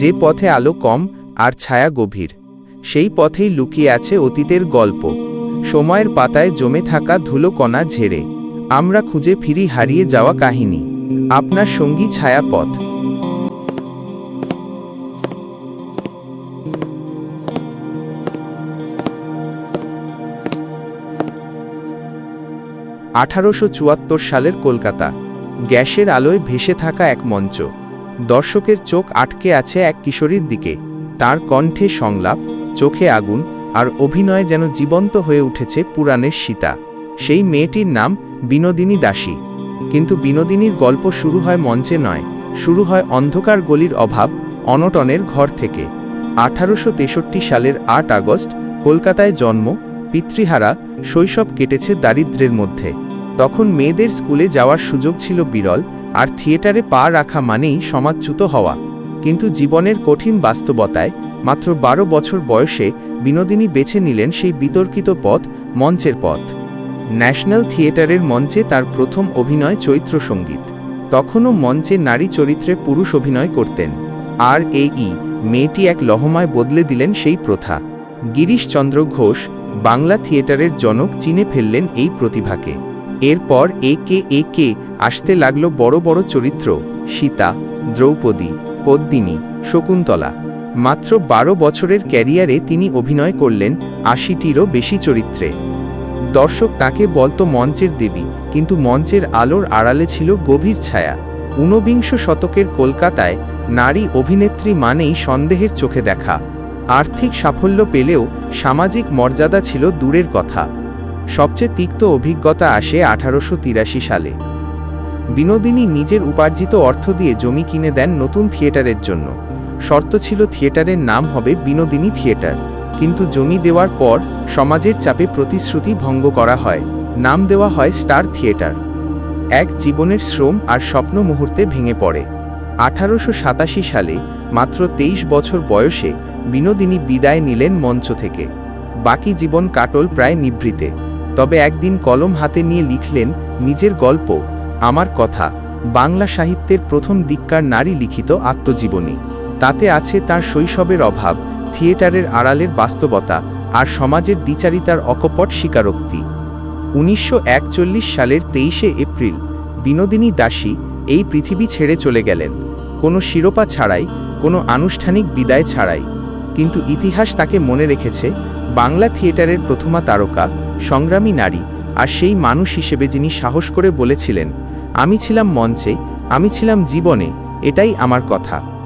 যে পথে আলো কম আর ছায়া গভীর, সেই পথেই লুকিয়ে আছে অতীতের গল্প। সময়ের পাতায় জমে থাকা ধুলো কণা ঝেড়ে, আমরা খুঁজে ফিরি হারিয়ে যাওয়া কাহিনী, আপনার সঙ্গী ছায়াপথ আঠারোশো চুয়াত্তর সালের কলকাতা, গ্যাসের আলোয় ভেসে থাকা এক মঞ্চ। দর্শকের চোখ আটকে আছে এক কিশোরীর দিকে। তার কণ্ঠে সংলাপ, চোখে আগুন আর অভিনয় যেন জীবন্ত হয়ে উঠেছে পুরাণের সীতা। সেই মেয়েটির নাম বিনোদিনী দাসী। কিন্তু বিনোদিনীর গল্প শুরু হয় মঞ্চে নয়, শুরু হয় অন্ধকার গলির অভাব অনটনের ঘর থেকে। আঠারোশো তেষট্টি সালের আট আগস্ট, কলকাতায় জন্ম, পিতৃহারা, শৈশব কেটেছে দারিদ্র্যের মধ্যে। তখন মেয়েদের স্কুলে যাওয়ার সুযোগ ছিল বিরল আর থিয়েটারে পা রাখা মানেই সমাজচ্যুত হওয়া। কিন্তু জীবনের কঠিন বাস্তবতায় মাত্র বারো বছর বয়সে বিনোদিনী বেছে নিলেন সেই বিতর্কিত পথ, মঞ্চের পথ। ন্যাশনাল থিয়েটারের মঞ্চে তার প্রথম অভিনয় চৈত্র সংগীত। তখনও মঞ্চে নারী চরিত্রে পুরুষ অভিনয় করতেন। আর এই মেয়েটি এক লহমায় বদলে দিলেন সেই প্রথা। গিরিশচন্দ্র ঘোষ বাংলা থিয়েটারের জনক চিনে ফেললেন এই প্রতিভাকে। এরপর এ কে এ কে আসতে লাগল বড় বড় চরিত্র, সীতা, দ্রৌপদী, পদ্মিনী, শকুন্তলা। মাত্র বারো বছরের ক্যারিয়ারে তিনি অভিনয় করলেন আশিটিরও বেশি চরিত্রে। দর্শক তাকে বলতো মঞ্চের দেবী, কিন্তু মঞ্চের আলোর আড়ালে ছিল গভীর ছায়া। ঊনবিংশ শতকের কলকাতায় নারী অভিনেত্রী মানেই সন্দেহের চোখে দেখা। আর্থিক সাফল্য পেলেও সামাজিক মর্যাদা ছিল দূরের কথা। সবচেয়ে তিক্ত অভিজ্ঞতা আসে আঠারোশো তিরাশি সালে। বিনোদিনী নিজের উপার্জিত অর্থ দিয়ে জমি কিনে দেন নতুন থিয়েটারের জন্য। শর্ত ছিল থিয়েটারের নাম হবে বিনোদিনী থিয়েটার। কিন্তু জমি দেওয়ার পর সমাজের চাপে প্রতিশ্রুতি ভঙ্গ করা হয়। নাম দেওয়া হয় স্টার থিয়েটার। এক জীবনের শ্রম আর স্বপ্ন মুহূর্তে ভেঙে পড়ে। আঠারোশো সাতাশি সালে মাত্র তেইশ বছর বয়সে বিনোদিনী বিদায় নিলেন মঞ্চ থেকে। বাকি জীবন কাটল প্রায় নিভৃতে। তবে একদিন কলম হাতে নিয়ে লিখলেন, নিজের গল্প, আমার কথা, বাংলা সাহিত্যের প্রথম দিককার নারী লিখিত আত্মজীবনী। তাতে আছে তার শৈশবের অভাব, থিয়েটারের আড়ালের বাস্তবতা, আর সমাজের দ্বিচারিতার অকপট স্বীকারোক্তি। উনিশশো একচল্লিশ সালের তেইশে এপ্রিল, বিনোদিনী দাসী এই পৃথিবী ছেড়ে চলে গেলেন। কোনো শিরোপা ছাড়াই, কোনো আনুষ্ঠানিক বিদায় ছাড়াই। কিন্তু ইতিহাস তাকে মনে রেখেছে, বাংলা থিয়েটারের প্রথমা তারকা, সংগ্রামী নারী, আর সেই মানুষ হিসেবে যিনি সাহস করে বলেছিলেন, আমি ছিলাম মঞ্চে, আমি ছিলাম জীবনে, এটাই আমার কথা।